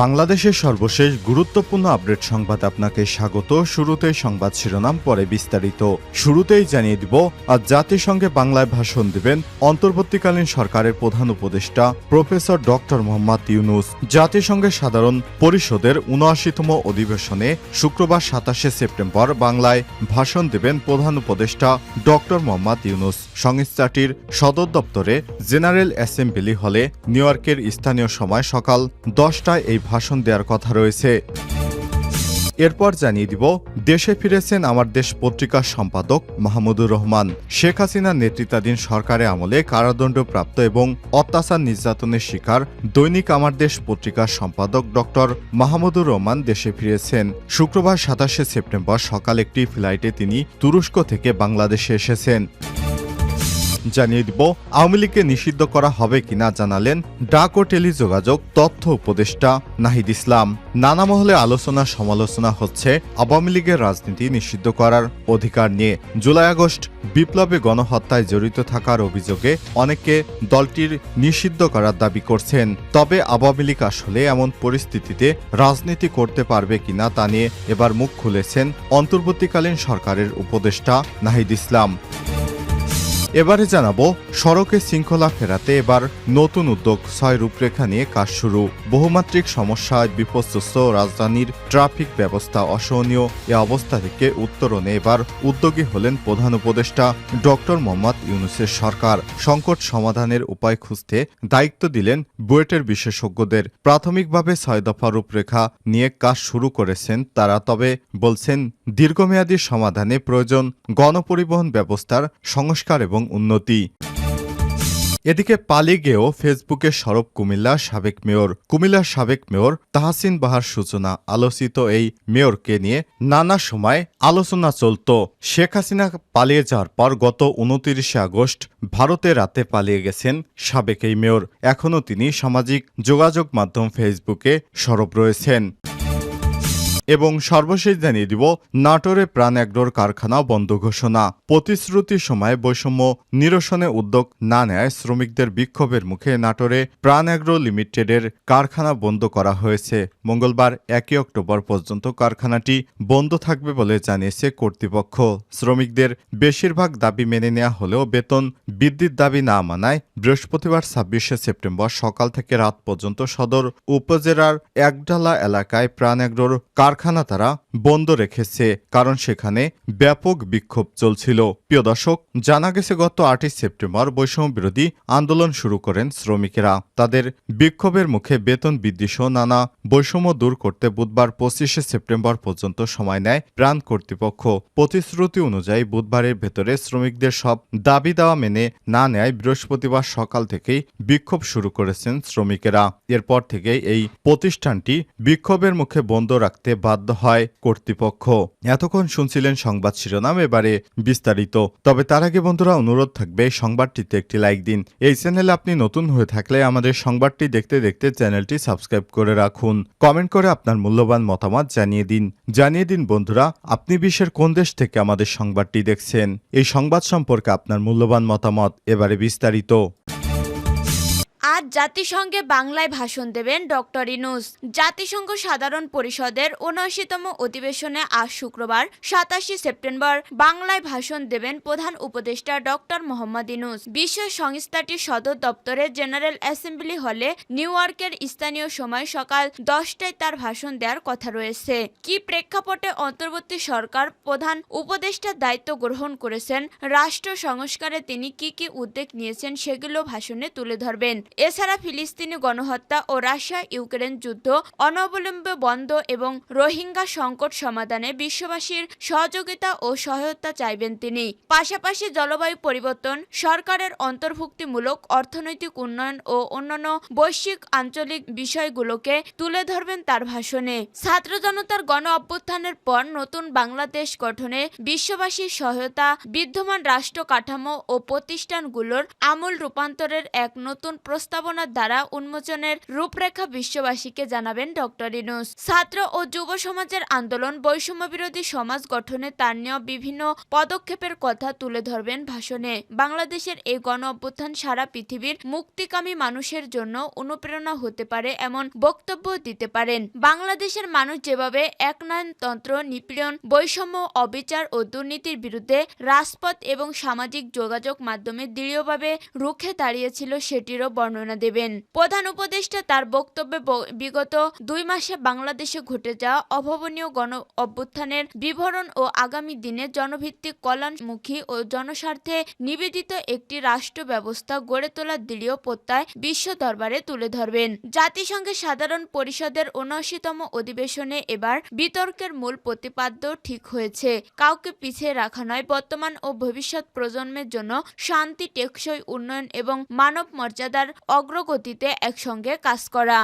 বাংলাদেশের সর্বশেষ গুরুত্বপূর্ণ আপডেট সংবাদ আপনাকে স্বাগত। শুরুতেই সংবাদ শিরোনাম, পরে বিস্তারিত। শুরুতেই জানিয়ে দিব, আজ জাতিসংঘে বাংলায় ভাষণ দিবেন অন্তর্বর্তীকালীন সরকারের প্রধান উপদেষ্টা, প্রফেসর ডক্টর মোহাম্মদ ইউনুস। জাতিসংঘের সাধারণ পরিষদের উনআশিতম অধিবেশনে শুক্রবার সাতাশে সেপ্টেম্বর বাংলায় ভাষণ দেবেন প্রধান উপদেষ্টা ডক্টর মোহাম্মদ ইউনুস। সংস্থাটির সদর দপ্তরে জেনারেল অ্যাসেম্বলি হলে নিউ ইয়র্কের স্থানীয় সময় সকাল দশটায় এই ভাষণ দেওয়ার কথা রয়েছে। এরপর জানিয়ে দিব, দেশে ফিরেছেন আমার দেশ পত্রিকার সম্পাদক মাহমুদুর রহমান। শেখ হাসিনার নেতৃত্বাধীন সরকারের আমলে কারাদণ্ডপ্রাপ্ত এবং অত্যাচার নির্যাতনের শিকার দৈনিক আমার দেশ পত্রিকার সম্পাদক ডক্টর মাহমুদুর রহমান দেশে ফিরেছেন। শুক্রবার সাতাশে সেপ্টেম্বর সকাল একটি ফ্লাইটে তিনি তুরস্ক থেকে বাংলাদেশে এসেছেন। জানিয়ে দিব, আওয়ামী লীগকে নিষিদ্ধ করা হবে কিনা জানালেন ডাক ও টেলিযোগাযোগ তথ্য উপদেষ্টা নাহিদ ইসলাম। নানা মহলে আলোচনা সমালোচনা হচ্ছে আওয়ামী লীগের রাজনীতি নিষিদ্ধ করার অধিকার নিয়ে। জুলাই আগস্ট বিপ্লবে গণহত্যায় জড়িত থাকার অভিযোগে অনেকে দলটির নিষিদ্ধ করার দাবি করছেন। তবে আওয়ামী লীগ আসলে এমন পরিস্থিতিতে রাজনীতি করতে পারবে কিনা তা নিয়ে এবার মুখ খুলেছেন অন্তর্বর্তীকালীন সরকারের উপদেষ্টা নাহিদ ইসলাম। এবারে জানাব, সড়কে শৃঙ্খলা ফেরাতে এবার নতুন উদ্যোগ, ছয় রূপরেখা নিয়ে কাজ শুরু। বহুমাত্রিক সমস্যায় বিপর্যস্ত রাজধানীর ট্রাফিক ব্যবস্থা অসহনীয়। এ অবস্থা থেকে উত্তরণে এবার উদ্যোগী হলেন প্রধান উপদেষ্টা ডক্টর মোহাম্মদ ইউনুসের সরকার। সংকট সমাধানের উপায় খুঁজতে দায়িত্ব দিলেন বুয়েটের বিশেষজ্ঞদের। প্রাথমিকভাবে ছয় দফা রূপরেখা নিয়ে কাজ শুরু করেছেন তারা, তবে বলছেন দীর্ঘমেয়াদী সমাধানে প্রয়োজন গণপরিবহন ব্যবস্থার সংস্কার এবং উন্নতি। এদিকে পালিয়ে গেও ফেসবুকে সরব কুমিল্লার সাবেক মেয়র। কুমিল্লার সাবেক মেয়র তাহসিন বাহার সূচনা আলোচিত এই মেয়রকে নিয়ে নানা সময় আলোচনা চলত। শেখ হাসিনা পালিয়ে যাওয়ার পর গত উনতিরিশে আগস্ট ভারতে রাতে পালিয়ে গেছেন সাবেক এই মেয়র। এখনও তিনি সামাজিক যোগাযোগ মাধ্যম ফেসবুকে সরব রয়েছেন। এবং সর্বশেষ জানিয়ে দিব, নাটোরে প্রাণ অ্যাগ্রোর কারখানা বন্ধ ঘোষণা। প্রতিশ্রুতির সময় বৈষম্য নিরসনে উদ্যোগ না নেয় শ্রমিকদের বিক্ষোভের মুখে নাটোরে প্রাণ অ্যাগ্রো লিমিটেডের কারখানা বন্ধ করা হয়েছে। মঙ্গলবার একই অক্টোবর পর্যন্ত কারখানাটি বন্ধ থাকবে বলে জানিয়েছে কর্তৃপক্ষ। শ্রমিকদের বেশিরভাগ দাবি মেনে নেওয়া হলেও বেতন বৃদ্ধির দাবি না মানায় বৃহস্পতিবার ছাব্বিশে সেপ্টেম্বর সকাল থেকে রাত পর্যন্ত সদর উপজেলার একডালা এলাকায় প্রাণ অ্যাগ্রোর কারখানা তারা বন্ধ রেখেছে, কারণ সেখানে ব্যাপক বিক্ষোভ চলছিল। প্রিয় দর্শক, জানা গেছে গত আটই সেপ্টেম্বর বৈষম্য বিরোধী আন্দোলন শুরু করেন শ্রমিকেরা। তাদের বিক্ষোভের মুখে বেতন বৃদ্ধি সহ নানা বৈষম্য দূর করতে বুধবার পঁচিশে সেপ্টেম্বর পর্যন্ত সময় নেয় প্রাণ কর্তৃপক্ষ। প্রতিশ্রুতি অনুযায়ী বুধবারের ভেতরে শ্রমিকদের সব দাবি দেওয়া মেনে না নেয় বৃহস্পতিবার সকাল থেকেই বিক্ষোভ শুরু করেছেন শ্রমিকেরা। এরপর থেকেই এই প্রতিষ্ঠানটি বিক্ষোভের মুখে বন্ধ রাখতে বাধ্য হয় কর্তৃপক্ষ। এতক্ষণ শুনছিলেন সংবাদ শিরোনাম এবারে বিস্তারিত। তবে তার আগে বন্ধুরা, অনুরোধ থাকবে সংবাদটিতে একটি লাইক দিন। এই চ্যানেলে আপনি নতুন হয়ে থাকলে আমাদের সংবাদটি দেখতে দেখতে চ্যানেলটি সাবস্ক্রাইব করে রাখুন। কমেন্ট করে আপনার মূল্যবান মতামত জানিয়ে দিন। জানিয়ে দিন বন্ধুরা, আপনি বিশ্বের কোন দেশ থেকে আমাদের সংবাদটি দেখছেন? এই সংবাদ সম্পর্কে আপনার মূল্যবান মতামত এবারে বিস্তারিত। আজ জাতিসংঘে বাংলায় ভাষণ দেবেন ডক্টর ইনুস। জাতিসংঘ সাধারণ পরিষদের উনআশিতম অধিবেশনে আজ শুক্রবার, সাতাশে সেপ্টেম্বর, বাংলায় ভাষণ দেবেন প্রধান উপদেষ্টা ডক্টর মোহাম্মদ ইনুস। বিশ্ব সংস্থাটির সদর দপ্তরে জেনারেল অ্যাসেম্বলি হলে নিউ ইয়র্কের স্থানীয় সময় সকাল দশটায় তার ভাষণ দেওয়ার কথা রয়েছে। কি প্রেক্ষাপটে অন্তর্বর্তী সরকার প্রধান উপদেষ্টার দায়িত্ব গ্রহণ করেছেন, রাষ্ট্র সংস্কারে তিনি কি কি উদ্যোগ নিয়েছেন সেগুলো ভাষণে তুলে ধরবেন। এছাড়া ফিলিস্তিনি গণহত্যা ও রাশিয়া ইউক্রেন যুদ্ধ, অনবলম্বে বন্ধ এবং রোহিঙ্গা সংকট সমাধানে বিশ্ববাসীর সহযোগিতা ও সহায়তা চাইবেন তিনি। পাশাপাশি জলবায়ু পরিবর্তন, সরকারের অন্তর্ভুক্তিমূলক অর্থনৈতিক উন্নয়ন ও অন্যান্য বৈশ্বিক আঞ্চলিক বিষয়গুলোকে তুলে ধরবেন তার ভাষণে। ছাত্র জনতার গণ অভ্যুত্থানের পর নতুন বাংলাদেশ গঠনে বিশ্ববাসীর সহায়তা, বিদ্যমান রাষ্ট্র কাঠামো ও প্রতিষ্ঠানগুলোর আমূল রূপান্তরের এক নতুন প্রস্তাব প্রস্তাবনার দ্বারা উন্মোচনের রূপরেখা বিশ্ববাসীকে জানাবেন ডক্টর ইনুস। ছাত্র ও যুব সমাজের আন্দোলন, বৈষম্য বিরোধী সমাজ গঠনে তার নেওয়া বিভিন্ন পদক্ষেপের কথা তুলে ধরবেন ভাষণে। বাংলাদেশের এই গণ অভ্যুত্থান সারা পৃথিবীর মুক্তিকামী মানুষের জন্য অনুপ্রেরণা হতে পারে এমন বক্তব্য দিতে পারেন। বাংলাদেশের মানুষ যেভাবে একনায়নতন্ত্র, নিপীড়ন, বৈষম্য, অবিচার ও দুর্নীতির বিরুদ্ধে রাজপথ এবং সামাজিক যোগাযোগ মাধ্যমে দৃঢ়ভাবে রুখে দাঁড়িয়েছিল, সেটিরও বর্ণনা দেবেন। প্রধান উপদেষ্টা তার বক্তব্যে বিগত দুই মাসে বাংলাদেশে ঘটে যাওয়া অভাবনীয় গণ অভ্যুত্থানের বিবরণ ও আগামী দিনে জনভিত্তিক কল্যাণমুখী ও জনস্বার্থে নিবেদিত একটি রাষ্ট্র ব্যবস্থা গড়ে তোলার দৃঢ় প্রত্যয় বিশ্ব দরবারে তুলে ধরবেন। জাতিসংঘের সাধারণ পরিষদের উনআশিতম অধিবেশনে এবার বিতর্কের মূল প্রতিপাদ্য ঠিক হয়েছে। কাউকে পিছিয়ে রাখা নয়, বর্তমান ও ভবিষ্যৎ প্রজন্মের জন্য শান্তি, টেকসই উন্নয়ন এবং মানব মর্যাদার অগ্রগতিতে একসঙ্গে কাজ করা।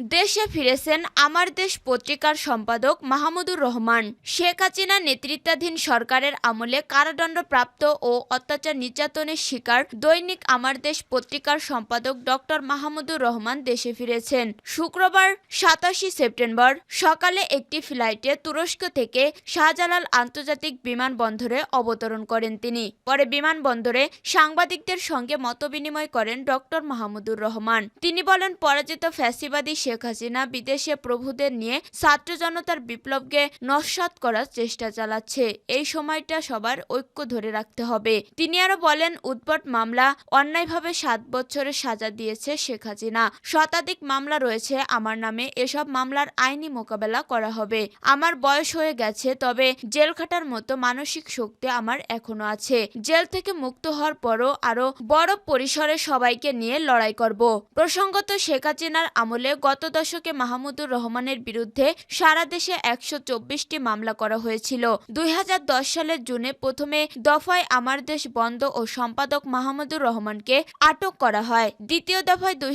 দেশে ফিরেছেন আমার দেশ পত্রিকার সম্পাদক মাহমুদুর রহমান। শেখ হাসিনা নেতৃত্বাধীন সরকারের আমলে কারাদণ্ডপ্রাপ্ত ও অত্যাচার নির্যাতনের শিকার দৈনিক আমার দেশ পত্রিকার সম্পাদক ডক্টর মাহমুদুর রহমান দেশে ফিরেছেন। শুক্রবার সাতাশি সেপ্টেম্বর সকালে একটি ফ্লাইটে তুরস্ক থেকে শাহজালাল আন্তর্জাতিক বিমানবন্দরে অবতরণ করেন তিনি। পরে বিমানবন্দরে সাংবাদিকদের সঙ্গে মতবিনিময় করেন ডক্টর মাহমুদুর রহমান। তিনি বলেন, পরাজিত ফ্যাসিবাদী শেখ হাসিনা বিদেশে প্রভুদের নিয়ে ছাত্র জনতার বিপ্লবকে নস্বাত করার চেষ্টা চালাচ্ছে। এই সময়টা সবার ঐক্য ধরে রাখতে হবে। তিনি আরও বলেন, উদ্ভট মামলা অন্যায়ভাবে সাত বছরের সাজা দিয়েছে শেখ হাসিনা। শতাধিক মামলা রয়েছে আমার নামে, এসব মামলার আইনি মোকাবেলা করা হবে। আমার বয়স হয়ে গেছে, তবে জেল খাটার মতো মানসিক শক্তি আমার এখনও আছে। জেল থেকে মুক্ত হওয়ার পরও আরও বড় পরিসরে সবাইকে নিয়ে লড়াই করব। প্রসঙ্গত শেখ হাসিনার আমলে গত দশকে মাহমুদুর রহমানের বিরুদ্ধে সারা দেশে একশো চব্বিশটি মামলা করা হয়েছিল। দুই হাজার দশ সালের জুনে প্রথমে দফায় আমার দেশ বন্ধ ও সম্পাদক মাহমুদুর রহমানকে আটক করা হয়। দ্বিতীয় দফায় দুই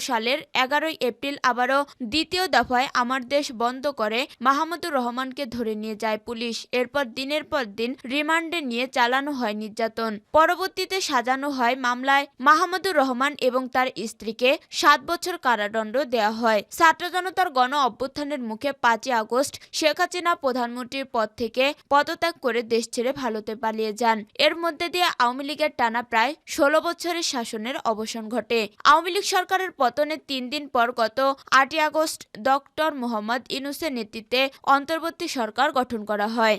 সালের এগারোই এপ্রিল আবারও দ্বিতীয় দফায় আমার দেশ বন্ধ করে মাহমুদুর রহমানকে ধরে নিয়ে যায় পুলিশ। এরপর দিনের পর দিন রিমান্ডে নিয়ে চালানো হয় নির্যাতন। পরবর্তীতে সাজানো হয় মামলায় মাহমুদুর রহমান এবং তার স্ত্রীকে সাত বছর কারাদণ্ড দেওয়া হয়। ছাত্র জনতার গণ অভ্যুত্থানের মুখে পাঁচই আগস্ট শেখ হাসিনা প্রধানমন্ত্রীর পদ থেকে পদত্যাগ করে দেশ ছেড়ে ভারতে পালিয়ে যান। এর মধ্যে দিয়ে আওয়ামী লীগের টানা প্রায় ষোলো বছরের শাসনের অবসান ঘটে। আওয়ামী লীগ সরকারের পতনের তিন দিন পর গত আটই আগস্ট ডক্টর মোহাম্মদ ইনুসের নেতৃত্বে অন্তর্বর্তী সরকার গঠন করা হয়।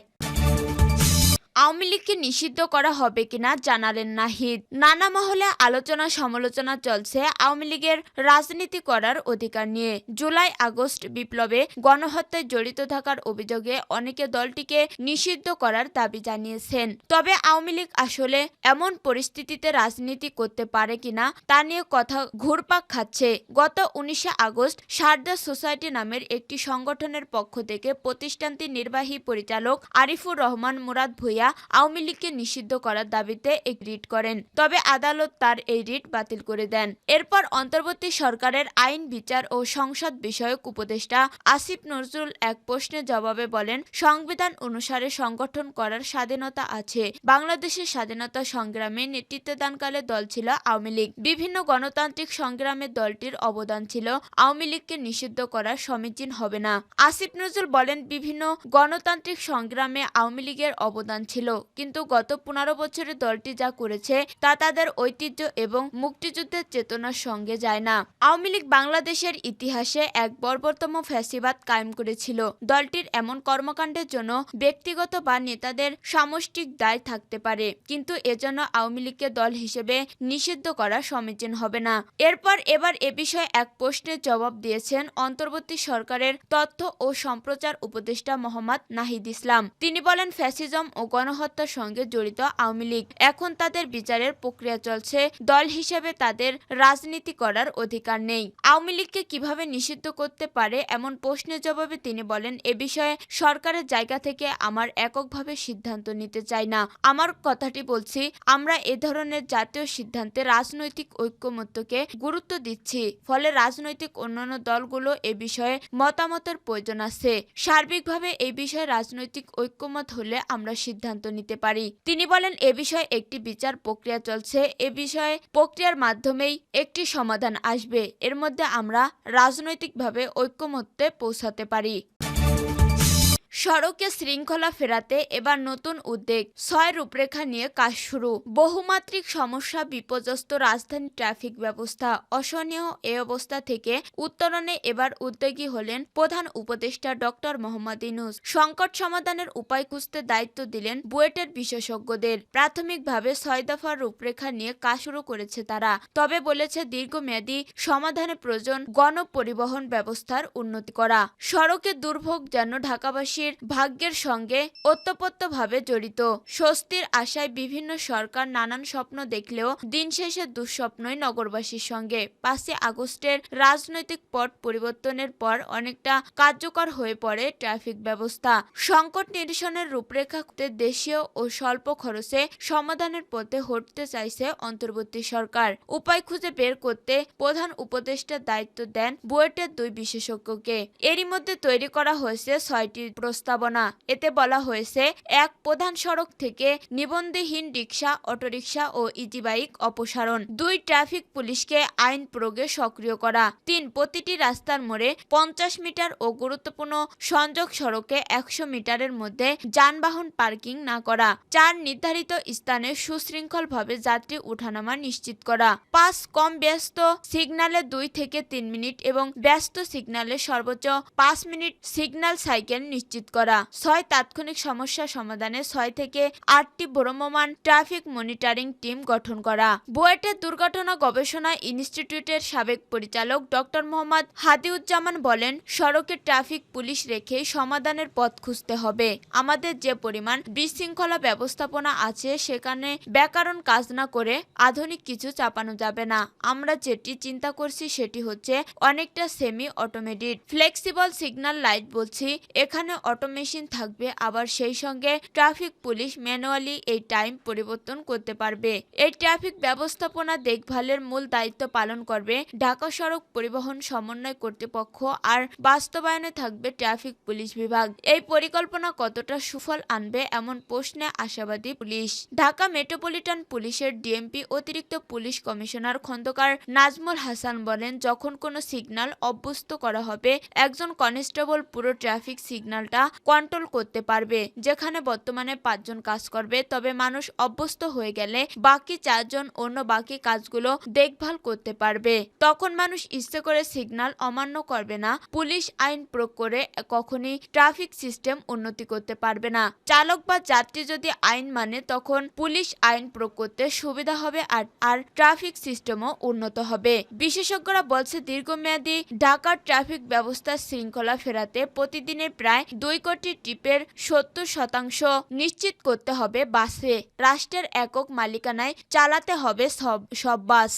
আওয়ামী লীগকে নিষিদ্ধ করা হবে কিনা জানালেন নাহিদ। নানা মহলে আলোচনা সমালোচনা চলছে আওয়ামী লীগের রাজনীতি করার অধিকার নিয়ে। জুলাই আগস্ট বিপ্লবে গণহত্যায় জড়িত থাকার অভিযোগে অনেকে দলটিকে নিষিদ্ধ করার দাবি জানিয়েছেন। তবে আওয়ামী লীগ আসলে এমন পরিস্থিতিতে রাজনীতি করতে পারে কিনা তা নিয়ে কথা ঘুরপাক খাচ্ছে। গত উনিশে আগস্ট সারদা সোসাইটি নামের একটি সংগঠনের পক্ষ থেকে প্রতিষ্ঠানটির নির্বাহী পরিচালক আরিফুর রহমান মুরাদ ভুইয়া আওয়ামী লীগকে নিষিদ্ধ করার দাবিতে এক রিট করেন। তবে আদালত তার এই রিট বাতিল করে দেন। এরপর অন্তর্বর্তী সরকারের আইন, বিচার ও সংসদ বিষয়ক উপদেষ্টা আসিফ নজরুল এক প্রশ্নের জবাবে বলেন, সংবিধান অনুসারে সংগঠন করার স্বাধীনতা আছে। বাংলাদেশের স্বাধীনতা সংগ্রামে নেতৃত্বদানকালে দল ছিল আওয়ামী লীগ। বিভিন্ন গণতান্ত্রিক সংগ্রামে দলটির অবদান ছিল আওয়ামী লীগকে নিষিদ্ধ করা সমীচীন হবে না। আসিফ নজরুল বলেন, বিভিন্ন গণতান্ত্রিক সংগ্রামে আওয়ামী লীগের অবদান ছিল কিন্তু গত পনেরো বছরে দলটি যা করেছে, তা তাদের ঐতিহ্য এবং মুক্তিযুদ্ধের চেতনার সঙ্গে যায় না। আওয়ামী লীগ বাংলাদেশের ইতিহাসে এক বর্বরতম ফ্যাসিবাদ কায়েম করেছিল। দলটির এমন কর্মকাণ্ডের জন্য ব্যক্তিগত বা নেতাদের সামষ্টিক দায় থাকতে পারে, কিন্তু এজন্য আওয়ামী লীগকে দল হিসেবে নিষিদ্ধ করা সমীচীন হবে না। এরপর এবার এ বিষয়ে এক প্রশ্নের জবাব দিয়েছেন অন্তর্বর্তী সরকারের তথ্য ও সম্প্রচার উপদেষ্টা মোহাম্মদ নাহিদ ইসলাম। তিনি বলেন, ফ্যাসিজম ও গণহত্যার সঙ্গে জড়িত আওয়ামী লীগ। এখন তাদের বিচারের প্রক্রিয়া চলছে। দল হিসেবে তাদের রাজনীতি করার অধিকার নেই। আওয়ামী লীগকে কীভাবে নিষিদ্ধ করতে পারে এমন প্রশ্নের জবাবে তিনি বলেন, এ বিষয়ে সরকারের জায়গা থেকে আমার এককভাবে সিদ্ধান্ত নিতে চাই না। আমার কথাটি বলছি, আমরা এ ধরনের জাতীয় সিদ্ধান্তে রাজনৈতিক ঐক্যমত্যকে গুরুত্ব দিচ্ছি। ফলে রাজনৈতিক অন্যান্য দলগুলো এ বিষয়ে মতামতের প্রয়োজন আছে। সার্বিকভাবে এই বিষয়ে রাজনৈতিক ঐক্যমত হলে আমরা সিদ্ধান্ত সিদ্ধান্ত নিতে পারি। তিনি বলেন, এ বিষয়ে একটি বিচার প্রক্রিয়া চলছে। এ বিষয়ে প্রক্রিয়ার মাধ্যমেই একটি সমাধান আসবে। এর মধ্যে আমরা রাজনৈতিকভাবে ঐক্যমত্যে পৌঁছাতে পারি। সড়কে শৃঙ্খলা ফেরাতে এবার নতুন উদ্যোগ। ছয় রূপরেখা নিয়ে কাজ শুরু। বহুমাত্রিক সমস্যা, বিপর্যস্ত রাজধানী ট্রাফিক ব্যবস্থা। অসহনীয় এ অবস্থা থেকে উত্তরণে এবার উদ্যোগী হলেন প্রধান উপদেষ্টা ডক্টর মোহাম্মদ ইনুস সংকট সমাধানের উপায় খুঁজতে দায়িত্ব দিলেন বুয়েটের বিশেষজ্ঞদের। প্রাথমিকভাবে ছয় দফার রূপরেখা নিয়ে কাজ শুরু করেছে তারা। তবে বলেছে দীর্ঘমেয়াদী সমাধানে প্রয়োজন গণপরিবহন ব্যবস্থার উন্নতি করা। সড়কের দুর্ভোগ যেন ঢাকাবাসীর ভাগ্যের সঙ্গে ওতপ্রোতভাবে জড়িত। স্বস্তির আশায় বিভিন্ন সরকার নানান স্বপ্ন দেখলেও দিন শেষে দুঃস্বপ্নই নগরবাসীর সঙ্গে। পাঁচই আগস্টের রাজনৈতিক পট পরিবর্তনের পর অনেকটা কার্যকর হয়ে পড়ে ট্রাফিক ব্যবস্থা। সংকট নিরসনের রূপরেখা দেশীয় ও স্বল্প খরচে সমাধানের পথে হটতে চাইছে অন্তর্বর্তী সরকার। উপায় খুঁজে বের করতে প্রধান উপদেষ্টার দায়িত্ব দেন বুয়েটের দুই বিশেষজ্ঞকে। এরই মধ্যে তৈরি করা হয়েছে ছয়টি প্রস্তাবনা এতে বলা হয়েছে, এক প্রধান সড়ক থেকে নিবন্ধীহীন রিক্সা অটোরিকশা ও ইজি বাইক অপসারণ। দুই ট্রাফিক পুলিশকে আইন প্রয়োগে সক্রিয় করা। তিন, প্রতিটি রাস্তার মোড়ে পঞ্চাশ মিটার ও গুরুত্বপূর্ণ সংযোগ সড়কে একশো মিটারের মধ্যে যানবাহন পার্কিং না করা। চার, নির্ধারিত স্থানে সুশৃঙ্খলভাবে যাত্রী উঠানামা নিশ্চিত করা। পাঁচ, কম ব্যস্ত সিগন্যালে দুই থেকে তিন মিনিট এবং ব্যস্ত সিগন্যালে সর্বোচ্চ পাঁচ মিনিট সিগন্যাল সাইকেল নিশ্চিত করা। ছয় তাৎক্ষণিক সমস্যা সমাধানে ছয় থেকে আটটি ভ্রমমান ট্রাফিক মনিটরিং টিম গঠন করা। বুয়েটের দুর্ঘটনা গবেষণা ইনস্টিটিউটের সাবেক পরিচালক ডক্টর মোহাম্মদ হাদিউজ্জামান বলেন, সড়কে ট্রাফিক পুলিশ রেখে সমাধানের পথ খুঁজতে হবে। আমাদের যে পরিমাণ বিশৃঙ্খলা ব্যবস্থাপনা আছে, সেখানে ব্যাকরণ কাজ না করে আধুনিক কিছু চাপানো যাবে না। আমরা যেটি চিন্তা করছি, সেটি হচ্ছে অনেকটা semi automatic flexible signal light বলছি। এখানে অটোমেশন থাকবে, আবার সেই সঙ্গে ট্রাফিক পুলিশ ম্যানুয়ালি এই টাইম পরিবর্তন করতে পারবে। এই ট্রাফিক ব্যবস্থাপনা দেখভালের মূল দায়িত্ব পালন করবে ঢাকা সড়ক পরিবহন সমন্বয় কর্তৃপক্ষ আর বাস্তবায়নে থাকবে ট্রাফিক পুলিশ বিভাগ। এই পরিকল্পনা কতটা সুফল আনবে এমন প্রশ্নে আশাবাদী পুলিশ। ঢাকা মেট্রোপলিটন পুলিশের ডিএমপি অতিরিক্ত পুলিশ কমিশনার খন্দকার নাজমুল হাসান বলেন, যখন কোনো সিগন্যাল অভ্যস্ত করা হবে, একজন কনস্টেবল পুরো ট্রাফিক সিগন্যালটা কন্ট্রোল করতে পারবে। যেখানে বর্তমানে পাঁচজন কাজ করবে, তবে মানুষ অভ্যস্ত হয়ে গেলে বাকি চারজন অন্য বাকি কাজগুলো দেখভাল করতে পারবে। তখন মানুষ ইচ্ছে করে সিগন্যাল অমান্য করবে না। পুলিশ আইন প্রয়োগ করে কখনই ট্রাফিক সিস্টেম উন্নতি করতে পারবে না। চালক বা যাত্রী যদি আইন মানে তখন পুলিশ আইন প্রয়োগ করতে সুবিধা হবে আর আর ট্রাফিক সিস্টেমও উন্নত হবে। বিশেষজ্ঞরা বলছে, দীর্ঘমেয়াদী ঢাকার ট্রাফিক ব্যবস্থার শৃঙ্খলা ফেরাতে প্রতিদিনের প্রায় দুই কোটি ট্রিপের সত্তর শতাংশ নিশ্চিত করতে হবে বাসে। রাষ্ট্রের একক মালিকানায় চালাতে হবে সব সব বাস।